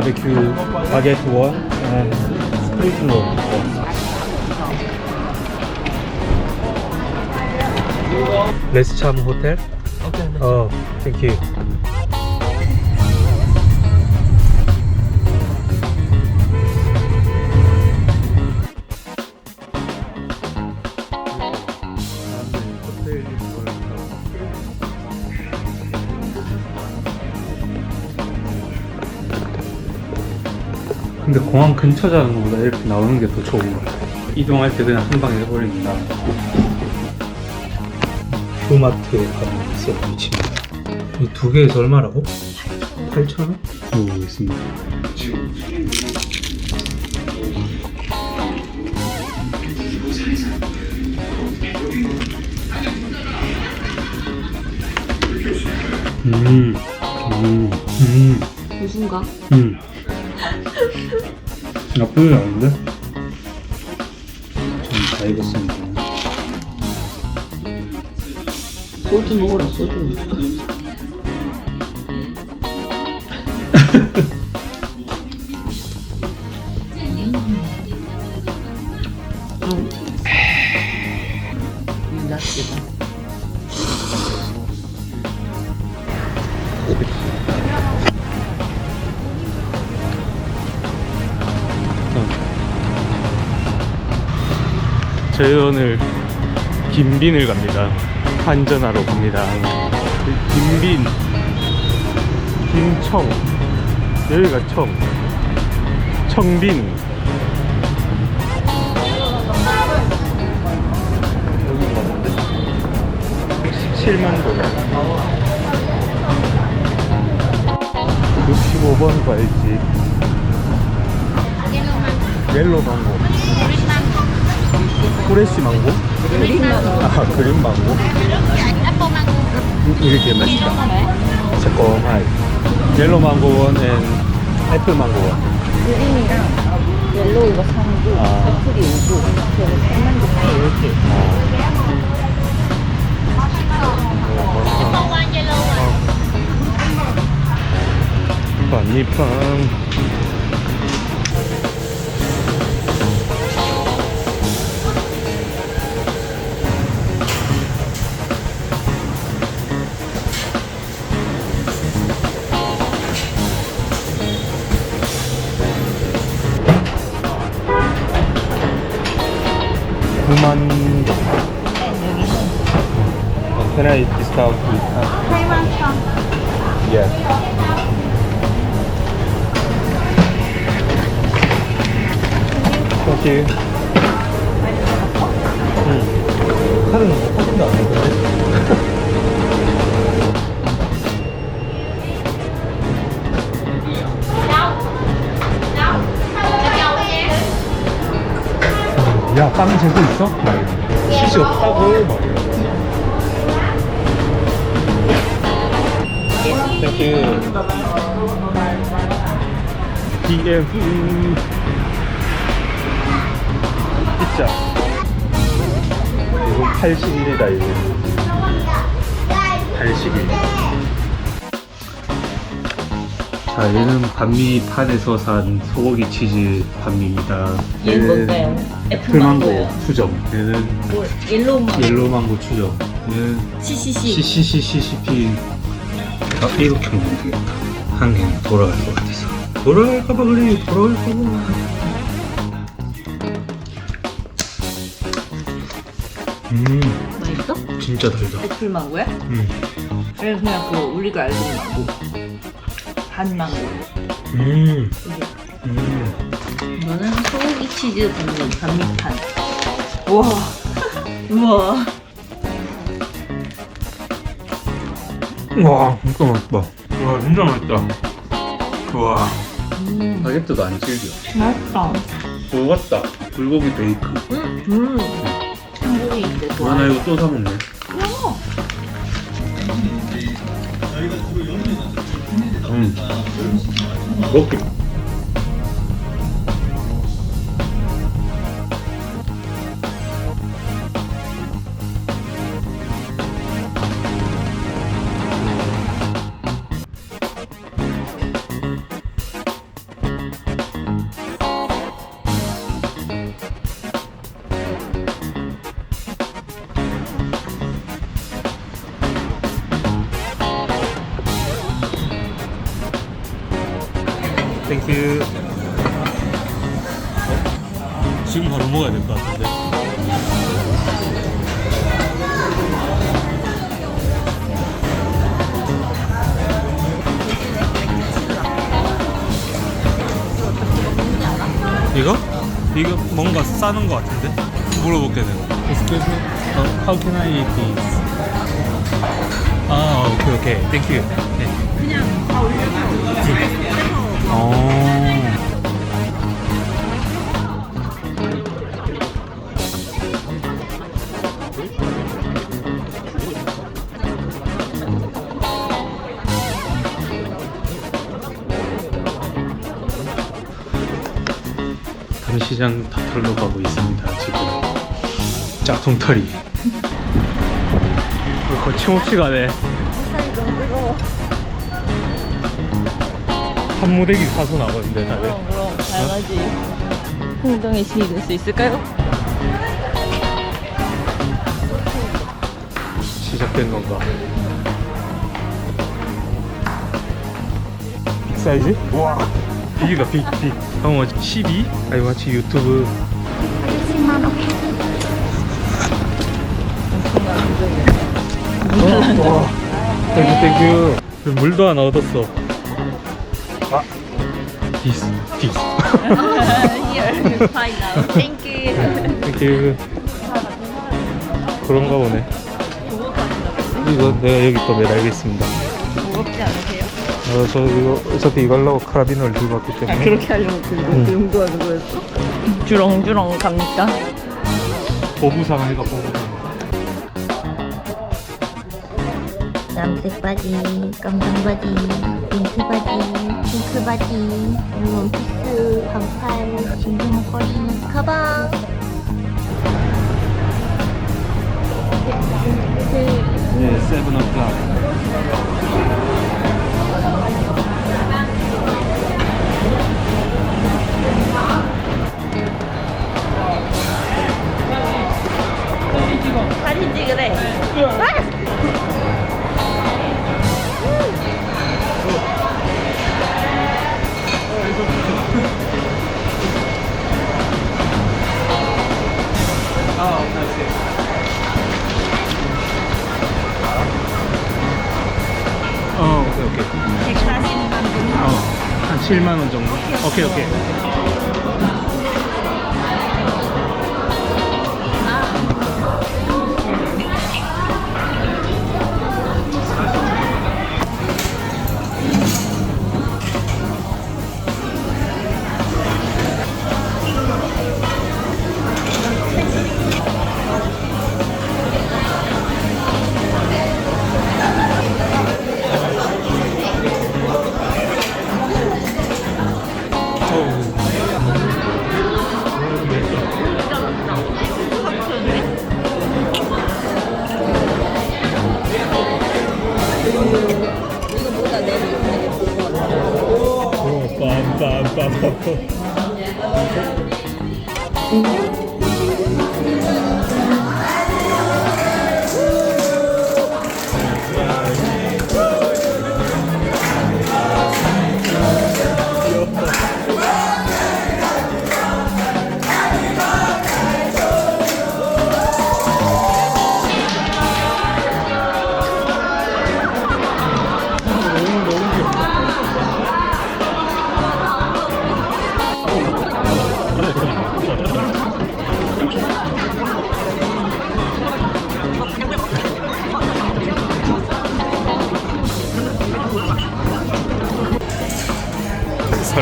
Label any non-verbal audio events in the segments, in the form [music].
grilled pork barbecue baguette one and spring roll. Let's Cham Hotel. Okay. Oh, thank you. 근데 공항 근처 자는 것보다 이렇게 나오는 게 더 좋은 것 같아. 이동할 때 그냥 한 방에 해버리니까. 휴마트에 가는 샌드위치입니다. 이 두 개에서 얼마라고? 8,000원? 오, 있습니다. 음, 음, 음, 무슨가? 음. 나쁘지 않은데? 좀다 익었습니다. 소주 먹어라 소주. 음. 저희 오늘 김빈을 갑니다. 환전하러 갑니다. 김빈, 김청, 여기가 청, 청빈. 여기 맞는데? 17만 원. 65번 과일집. 옐로 망고. 프레시 망고? 그린 망고. 아, 그린 망고? 음, 이렇게 맛있다. 새콤하이. 옐로 망고 원 앤 애플 망고 원. 그린이랑 옐로우가 3고 아. 애플이 5고 그래서 3만 개 이렇게. 반미빵. 구만 Can I discount with? Uh, 8만 원. yes. Thank you. 음. 카드는 확인도 안 되던데? 야, 빵 재고 있어? 막 이러고. 시시 없다고? 막 이러고. 땡큐. DM. 피자. 이거 81이다, 이거. 81. 자, 얘는 반미판에서 산 소고기 치즈 반미입니다. 얘는 뭔가요? 애플 애플 망고 망고요. 추정. 얘는 뭐 옐로우 망고. 옐로우 망고 추정. 얘는 CCC. CCCCCP 아 이렇게 먹으면 되겠다 한 개는 돌아갈 것 같아서 돌아갈까봐 그래 돌아갈까봐 음 맛있어? 진짜 달다 애플 망고야? 음, 그래서 그냥 그 우리가 알고 있는 망고. 반 망고. 음, 이게. 음. 이거는 소고기 치즈 굽는 반미판. 우와. [laughs] 우와. 와 진짜 맛있다 와 진짜 맛있다 와 음. 바게트도 안 질겨 맛있다. 같다 불고기 베이크 음. 음. 한국인인데 와 나 좋아해. 이거 또 사 먹네 우와. 음 먹기 땡큐. 어? 지금 바로 먹어야 될 것 같은데. 이거? 이거 뭔가 싸는 것 같은데? 물어볼게 내가. Excuse me. Uh, how can I eat these? 아, 오케이 오케이. 땡큐. 네. 그냥 다 올려서 시장 다 털러 가고 있습니다 지금. 짝퉁털이. 거침없이 가네. 한 무대기 사서 나거든요 다들 그럼 그럼. 당연하지. 흥정의 신이 될 수 있을까요? 시작된 건가? 빅 사이즈? 와 빅이다 빅 빅. 형 12? 아이 마치 유튜브 어, 와 땡큐 땡큐 그 물도 하나 얻었어 아 디스 디스 Here, fine now. Thank you. 땡큐 그런가 보네 이거 내가 여기 또 매달겠습니다 무겁지 않으세요? 어, 저 이거 어차피 하려고 카라비너를 들고 왔기 아, 때문에 그렇게 하려고 들고 응. 그 용도가 그거였어? 주렁주렁 갑니까? 보부상 해가 보부상 남색 바지, 검정 바지, 핑크 바지, 핑크 바지, 원피스, 반팔, 진주 목걸이, 가방. 네 세븐 o'clock 사 7만 원 정도? 오케이 오케이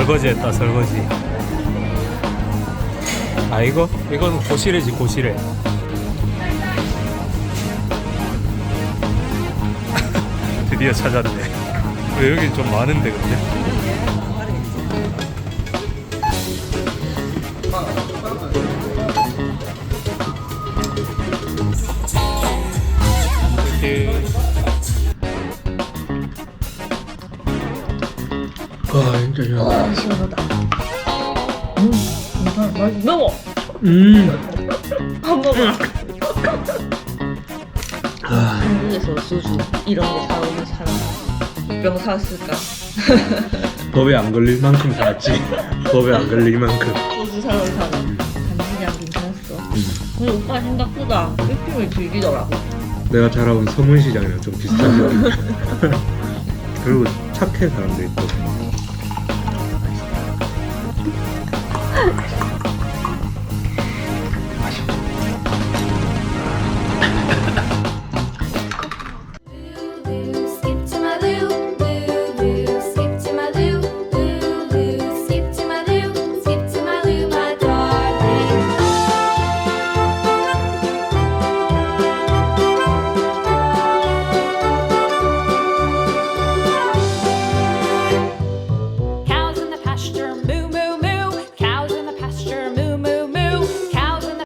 설거지 했다 설거지 아 이거? 이건 고시래지 고시래 [laughs] 드디어 찾았네 왜 여긴 좀 많은데 근데? 매워. 음한 먹어. 한국에서 소주 이런 거 사오는 사람 몇병 사왔을까? [laughs] 법에 안 걸릴 만큼 사왔지. 법에 안 걸릴 만큼. 소주 사러 사러 단지장 괜찮았어 음. 근데 오빠 생각보다 쇼핑을 즐기더라고 내가 자라온 서문시장이랑 좀 비슷한 거. [laughs] 그리고 착해 사람들이 또.